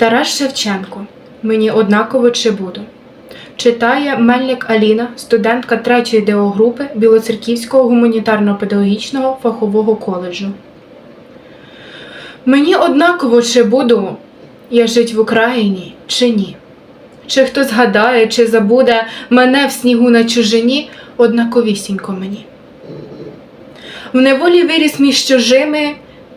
Тарас Шевченко. Мені однаково чи буду. Читає Мельник Аліна, студентка 3 ДО групи Білоцерківського гуманітарно-педагогічного фахового коледжу. Мені однаково чи буду я жить в Україні чи ні. Чи хто згадає, чи забуде мене в снігу на чужині, однаковісінько мені. В неволі виріс між чужими,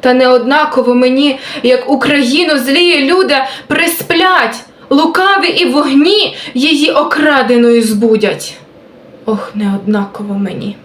Та неоднаково мені, як Україну злії люди присплять, лукаві і вогні її окраденою збудять. Ох, неоднаково мені.